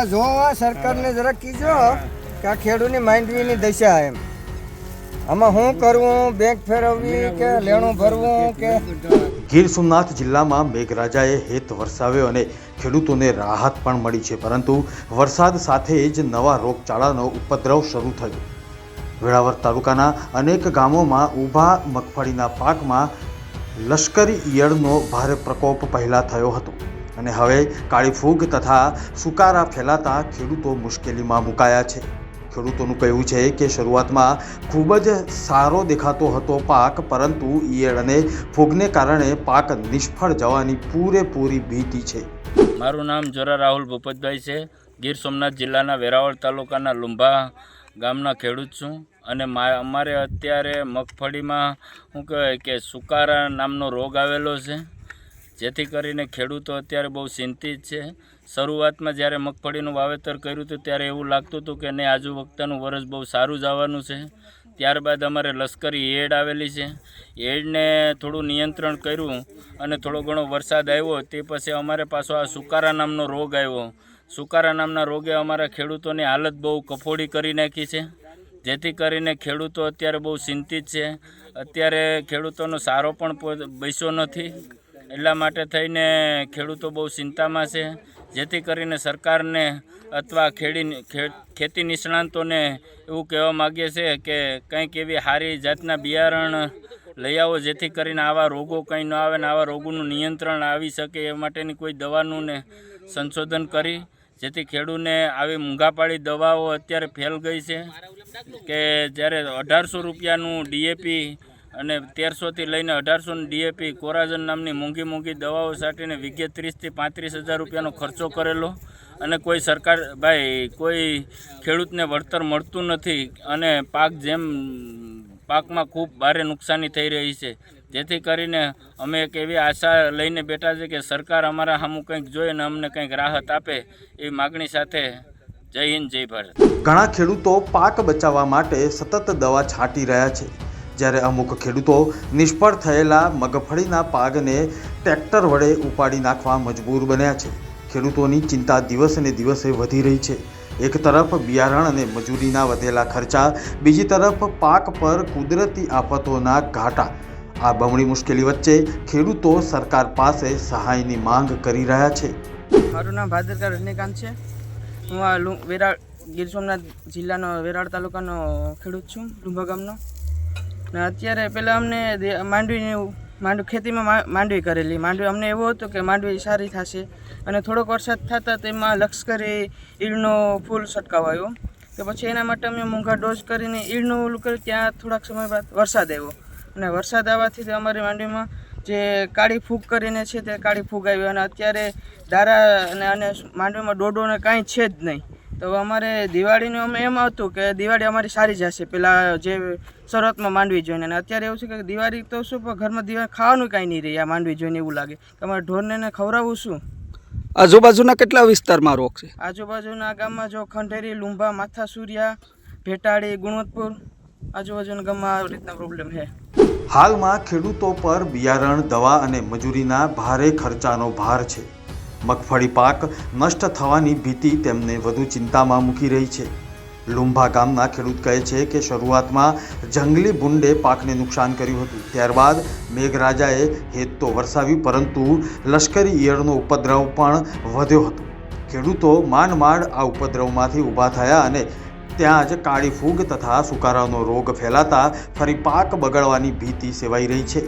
આ જોવા સરકારને જરા કીજો કે આ ખેડૂતની માંડવીની દશા એમ. આમાં શું કરવું બેંક ફેરવવી કે લેણું ભરવું કે? ગીર સોમનાથ જિલ્લામાં મેઘરાજાએ હેત વરસાવ્યો અને ખેડૂતોને રાહત પણ મળી છે પરંતુ વરસાદ સાથે જ નવા રોગચાળાનો ઉપદ્રવ શરૂ થયો. વેળાવર તાલુકાના અનેક ગામોમાં ઊભા મગફળીના પાકમાં લશ્કરી ઈયળનો ભારે પ્રકોપ પહેલાં થયો હતો. અને હવે કાળી ફૂગ તથા સુકારા ફેલાતા ખેડૂતો મુશ્કેલીમાં મુકાયા છે. ખેડૂતોનું કહેવું છે કે શરૂઆતમાં ખૂબ જ સારો દેખાતો હતો પાક, પરંતુ ઈયળ અને ફૂગને કારણે પાક નિષ્ફળ જવાની પૂરેપૂરી ભીતિ છે. મારું નામ જોરા રાહુલ ભૂપતભાઈ છે. ગીર સોમનાથ જિલ્લાના વેરાવળ તાલુકાના લુંભા ગામના ખેડૂત છું અને અમારે અત્યારે મગફળીમાં શું કહેવાય કે સુકારા નામનો રોગ આવેલો છે. જેથી કરીને ખેડૂતો અત્યારે બહુ ચિંતિત છે. શરૂઆતમાં જ્યારે મગફળીનું વાવેતર કર્યું હતું, ત્યારે એવું લાગતું હતું કે નહીં, આજુ વખતનું વરસ બહુ સારું જવાનું છે. ત્યારબાદ અમારે લશ્કરી એડ આવેલી છે. એડને થોડું નિયંત્રણ કર્યું અને થોડો ઘણો વરસાદ આવ્યો. તે પછી અમારે પાછો આ સુકારા નામનો રોગ આવ્યો. સુકારા નામના રોગે અમારા ખેડૂતોની હાલત બહુ કફોડી કરી નાખી છે. જેથી કરીને ખેડૂતો અત્યારે બહુ ચિંતિત છે. અત્યારે ખેડૂતોનો સારો પણ બેસ્યો નથી. એટલા માટે થઈને ખેડૂતો બહુ ચિંતામાં છે. જેથી કરીને સરકારને અથવા ખેડી ખેતી નિષ્ણાંતોને એવું કહેવા માગીએ છીએ કે કંઈક એવી સારી જાતના બિયારણ લઈ આવો, જેથી કરીને આવા રોગો કંઈ ન આવે ને આવા રોગોનું નિયંત્રણ આવી શકે એ માટેની કોઈ દવાનું ને સંશોધન કરી, જેથી ખેડૂતને આવી મૂંઘાપાળી દવાઓ અત્યારે ફેલ ગઈ છે કે જ્યારે અઢારસો રૂપિયાનું ડીએપી અને તેરસોથી લઈને અઢારસો ડીએપી કોરાજન નામની મોંઘી મોંઘી દવાઓ સાટીને વિગે ત્રીસથી પાંત્રીસ હજાર રૂપિયાનો ખર્ચો કરેલો. અને કોઈ સરકાર, ભાઈ, કોઈ ખેડૂતને વળતર મળતું નથી અને પાક જેમ, પાકમાં ખૂબ ભારે નુકસાની થઈ રહી છે. જેથી કરીને અમે એક એવી આશા લઈને બેઠા છે કે સરકાર અમારા સામું કંઈક જોઈએ અને અમને કંઈક રાહત આપે એવી માગણી સાથે જય હિન્દ, જય ભારત. ઘણા ખેડૂતો પાક બચાવવા માટે સતત દવા છાંટી રહ્યા છે. જ્યારે અમુક ખેડૂતો નિષ્ફળ થયેલા મગફળીના પાકને ટ્રેક્ટર વડે ઉપાડી નાખવા મજબૂર બન્યા છે. ખેડૂતોની ચિંતા દિવસે દિવસે વધી રહી છે. એક તરફ બિયારણ અને મજૂરીના વધેલા ખર્ચા, બીજી તરફ પાક પર કુદરતી આફતોના ઘાટા. આ બમણી મુશ્કેલી વચ્ચે ખેડૂતો સરકાર પાસે સહાયની માંગ કરી રહ્યા છે. મારું નામ ભાદરકા રજનીકાંત છે. હું આ વેરાળ ગીર સોમનાથ જિલ્લાનો વેરાળ તાલુકાનો ખેડૂત છું, લુંભા ગામનો. ને અત્યારે પહેલાં અમને માંડવીની માંડવી ખેતીમાં માંડવી કરેલી. માંડવી અમને એવું હતું કે માંડવી સારી થશે અને થોડોક વરસાદ થતાં તેમાં લશ્કરી ઈળનો ફૂલ છટકાવાયો. તો પછી એના માટે અમે મોંઘા ડોઝ કરીને ઈળનું ઓલું કર્યું ત્યાં થોડાક સમય બાદ વરસાદ આવ્યો. અને વરસાદ આવવાથી અમારી માંડવીમાં જે કાળી ફૂગ કરીને છે તે કાળી ફૂગ આવી. અને અત્યારે દારા અને અને માંડવીમાં ડોડો ને કાંઈ છે જ નહીં. તો અમારે દિવાળીનું અમે એમ હતું કે દિવાળી અમારી સારી જશે પેલા જે શરૂઆતમાં માંડવી જોઈને. અને અત્યારે એવું છે કે દિવાળી તો શું પણ ઘરમાં દિવાળી ખાવાનું કાંઈ નહીં રહ્યા આ માંડવી જોઈને એવું લાગે. કે અમારે ઢોરને ખવડાવવું શું? આજુબાજુના કેટલા વિસ્તારમાં રોગ છે? આજુબાજુના ગામમાં જો ખંડેરી લુંભા માથા સૂર્યા ભેટાળી ગુણવતપુર આજુબાજુના ગામમાં આવી રીતના પ્રોબ્લેમ છે. હાલમાં ખેડૂતો પર બિયારણ દવા અને મજૂરીના ભારે ખર્ચાનો ભાર છે. મગફળી પાક નષ્ટ થવાની ભીતિ તેમને વધુ ચિંતામાં મૂકી રહી છે. લુંભા ગામના ખેડૂત કહે છે કે શરૂઆતમાં જંગલી ભૂંડે પાકને નુકસાન કર્યું હતું. ત્યારબાદ મેઘરાજાએ હેત તો વરસાવ્યું પરંતુ લશ્કરી ઈયળનો ઉપદ્રવ પણ વધ્યો હતો. ખેડૂતો માંડ માંડ આ ઉપદ્રવમાંથી ઊભા થયા અને ત્યાં જ કાળી ફૂગ તથા સુકારાનો રોગ ફેલાતા ફરી પાક બગડવાની ભીતિ સેવાઈ રહી છે.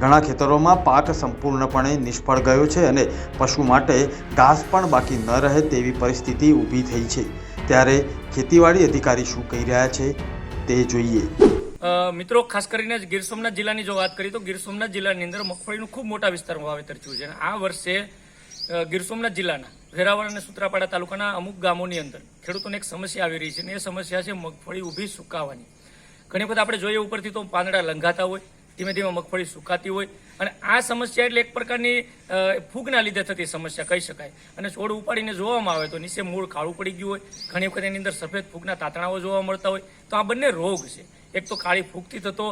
ઘણા ખેતરોમાં પાક સંપૂર્ણપણે નિષ્ફળ ગયો છે અને પશુ માટે ઘાસ પણ બાકી ન રહે તેવી પરિસ્થિતિ ઊભી થઈ છે. ત્યારે ખેતીવાડી અધિકારી શું કહી રહ્યા છે તે જોઈએ. મિત્રો, ખાસ કરીને ગીર સોમનાથ જિલ્લાની જો વાત કરીએ તો ગીર સોમનાથ જિલ્લાની અંદર મગફળીનું ખૂબ મોટા વિસ્તારમાં વાવેતર થયું છે આ વર્ષે ગીર સોમનાથ જિલ્લાના વેરાવળ અને સુત્રાપાડા તાલુકાના અમુક ગામોની અંદર ખેડૂતોને એક સમસ્યા આવી રહી છે અને એ સમસ્યા છે મગફળી ઊભી સુકાવાની. ઘણી વખત આપણે જોઈએ ઉપરથી તો પાંદડા લંઘાતા હોય ધીમે ધીમે મગફળી સુકાતી હોય અને આ સમસ્યા એટલે એક પ્રકારની ફૂગના લીધે થતી સમસ્યા કહી શકાય. અને છોડ ઉપાડીને જોવામાં આવે તો નીચે મૂળ કાળું પડી ગયું હોય, ઘણી વખત એની અંદર સફેદ ફૂગના તાતણાઓ જોવા મળતા હોય, તો આ બંને રોગ છે. એક તો કાળી ફૂગથી થતો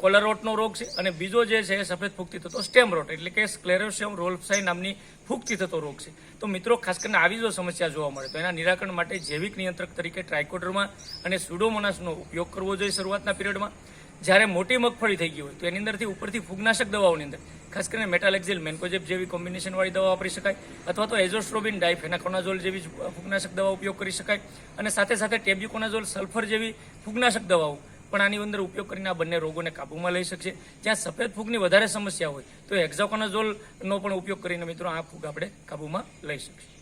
કોલરોટનો રોગ છે અને બીજો જે છે એ સફેદ ફૂગથી થતો સ્ટેમ રોટ, એટલે કે સ્ક્લેરોશિયમ રોલ્ફસાઈ નામની ફૂગથી થતો રોગ છે. તો મિત્રો, ખાસ કરીને આવી જો સમસ્યા જોવા મળે તો એના નિરાકરણ માટે જૈવિક નિયંત્રક તરીકે ટ્રાયકોડરમાં અને સુડોમોનાસનો ઉપયોગ કરવો જોઈએ શરૂઆતના પિરિયડમાં. જ્યારે મોટી મગફળી થઈ ગઈ હોય તો એની અંદરથી ઉપરથી ફૂગનાશક દવાઓની અંદર, ખાસ કરીને મેટાલેક્ઝિલ, મેન્કોજેબ જેવી કોમ્બિનેશનવાળી દવા વાપરી શકાય, અથવા તો એઝોસ્ટ્રોબિન, ડાયફેનાકોનાઝોલ જેવી ફૂગનાશક દવા ઉપયોગ કરી શકાય, અને સાથે સાથે ટેબ્યુકોનાઝોલ, સલ્ફર જેવી ફૂગનાશક દવાઓ પણ આની અંદર ઉપયોગ કરીને આ બંને રોગોને કાબૂમાં લઈ શકશે. જ્યાં સફેદ ફૂગની વધારે સમસ્યા હોય તો હેક્ઝાકોનાઝોલનો પણ ઉપયોગ કરીને મિત્રો આ ફૂગ આપણે કાબૂમાં લઈ શકીએ